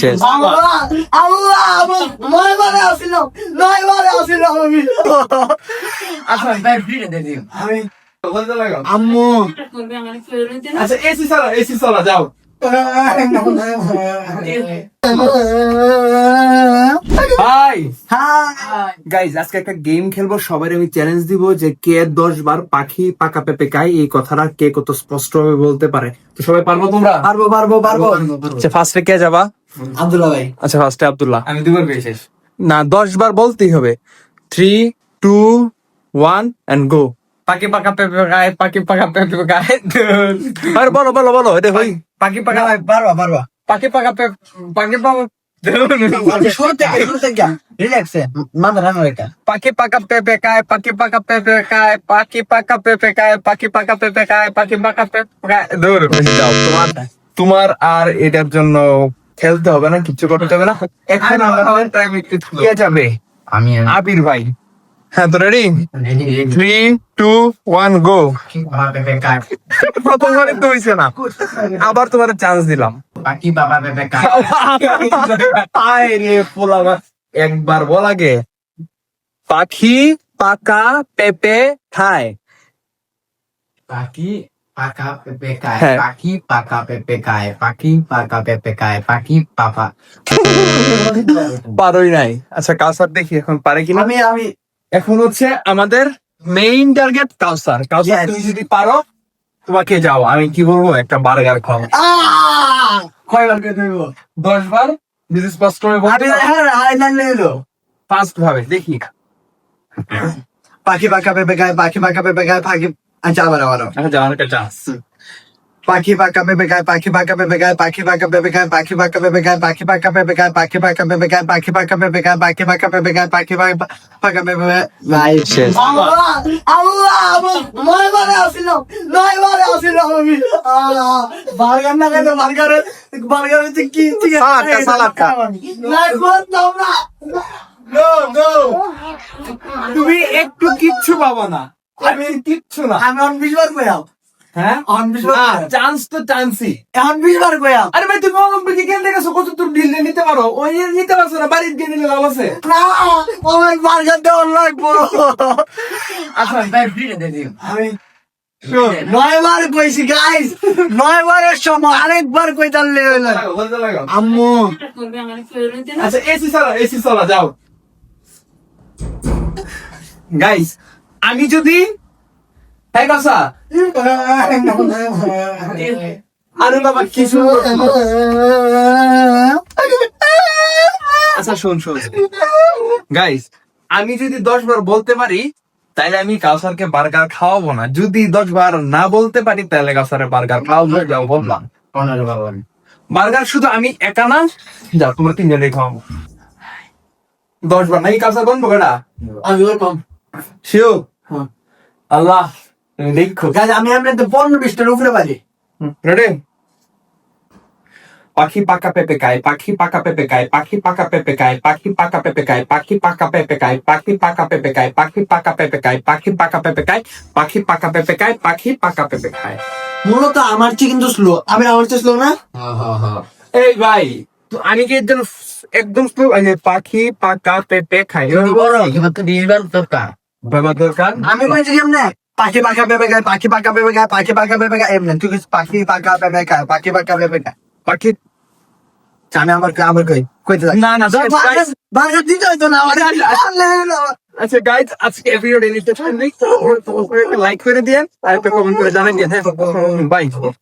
শেষ। আচ্ছা আম্মু। আচ্ছা এসি চালা এসি চালা যাও। হাই গাইজ আজকে একটা গেম খেলব সবাই আমি চ্যালেঞ্জ দিব যে কে দশ বার পাখি পাকা পেঁপে খায় এই কথাটা কে কত স্পষ্ট ভাবে বলতে পারে। তো সবাই পারব তোমরা? পারব পারব পারব। আচ্ছা ফার্স্টে কে যাবা? আব্দুল্লাহ ভাই আচ্ছা ফার্স্টে আব্দুল্লাহ আমি দুবার পেয়ে শেষ না দশ বার বলতেই হবে three two one and go পাখি পাকা পেঁপে খায় পাখি পাকা পেঁপে খায় আরে বলো বলো বলো এটা হই পাখি পাকা ভাই পারবা পারবা পাখি পাকা পাখি পাকা শুরু থেকে শুরু থেকে রিল্যাক্সে মাথা রান্না রেখা পাখি পাকা পেঁপে খায় পাখি পাকা পেঁপে খায় পাখি পাকা পেঁপে খায় পাখি পাকা পেঁপে খায় পাখি পাকা পেঁপে খায় দূর তোমার তোমার আর এটার জন্য খেলতে হবে না কিছু করতে হবে না। এখন আমরা কে যাবে। আমি আবির ভাই। হ্যাঁ তো ready three two one go প্রথমবারে তো হইছে না। আবার তোমার চান্স দিলাম। পাখি পাকা পেঁপে খায় আয় রে একবার বল আগে। পাখি পাকা পেঁপে খায় পাখি পাকা পেঁপে খায় হ্যাঁ। পাখি পাকা পেঁপে খায় পাখি পাকা পেঁপে খায় পাখি পাপা পারোই নাই। আচ্ছা কাউসার দেখি এখন পারে কিনা? আমি আমি। এখন হচ্ছে আমাদের মেইন টার্গেট কাউসার। কাউসার তুমি যদি পারো তোমাকে যাও। আমি কি বলব? একটা বার্গার খাও। কয়বার করে দেব দশ বার যদি স্পষ্ট করে হ্যাঁ ফার্স্ট ভাবে দেখি। পাখি পাকা পেঁপে গায় পাখি পাকা পেঁপে গায় পাখি আচ্ছা আচ্ছা পাখি পাকা পেঁপে গায় পাখি পাকা পেঁপে গায় পাখি পাকা পেঁপে গায় পাখি পাকা পেঁপে গায় পাখি পাকা পেঁপে গায় পাখি পাকা পেঁপে গায় পাখি পাকা পেঁপে গায় পাখি পাকা পেঁপে গায় পাখি পাকা পেঁপে ভাই শেষ। আল্লাহ নয় বারে আসিল নয় বারে আসিল আমি বার্গার না খেলে বার্গারের বার্গারের যে কি ঠিক খা, সালাদ খা। নাই করতাম না নো নো তুমি একটু কিচ্ছু পাবো না আমি কিচ্ছু না। আমি অন বার কয়াও হ্যাঁ? বার চান্স তো চান্সই এখন বিশ বার কয়াও আরে ভাই তুমি গেছো কত তুমি ঢিল নিতে পারো? ওই নিতে পারছ না গিয়ে নিলে লাভ আছে। না আমার বার্গার দেওয়ার লাগবো। আচ্ছা ভাই ফ্রিতে দিয়ে দিও আমি নয় বার কইছি গাইস নয় বারের সময় আরেকবার কই তাহলে আম্মু। আচ্ছা এসি চলা এসি চলা যাও। গাইস আমি যদি কাসা আরে বাবা কিছু আচ্ছা শোন শোন। গাইস আমি যদি দশ বার বলতে পারি তাহলে আমি কাউসারকে বার্গার খাওয়াবো না। যদি দশ বার না বলতে পারি তাহলে কাউসারের বার্গার খাওয়াবো যাও বললাম। বার্গার শুধু আমি একা না যাও তোমরা তিনজনেই খাওয়াবো। দশ বার নাকি কাউসার বলব কেটা আমি ওরকম শিও হ্যাঁ। আল্লাহ দেখো আমি আপনার তো পনেরো বিশটার উপরে পারি রেডি পাখি পাকা পেঁপে খায় পাখি পাকা পেঁপে খায় পাখি পাকা পেঁপে খায় পাখি পাকা পেঁপে খায় পাখি পাকা পেঁপে খায় পাখি পাকা পেঁপে খায় পাখি পাকা পেঁপে খায় পাখি পাকা পেঁপে খায় পাখি পাকা পেঁপে খায় পাখি পাকা পেঁপে খায় মূলত আমার চেয়ে কিন্তু স্লো আমি আমার চেয়ে স্লো না হ্যাঁ হ্যাঁ হ্যাঁ এই ভাই তো আমি কি একদম একদম যে পাখি পাকা পেঁপে খায়। নির্বাণ দরকার বেমার দরকার আমি বলছি কেমনে পাখি পাখা বেবে গায় পাখি পাখা বেবে গায় পাখি পাখা বেবে গায় এমনি। তুই পাখি পাখা বেবে গায় পাখি পাখা বেবে গায়। পাখি? আমি আমার আমার কই? কইতে না না বাংলা দিতে হইতো না আচ্ছা গাইজ আজকে ভিডিওটা নিতে চাই লাইক করে দিয়েন আর কমেন্ট করে জানান বাই হ্যাঁ?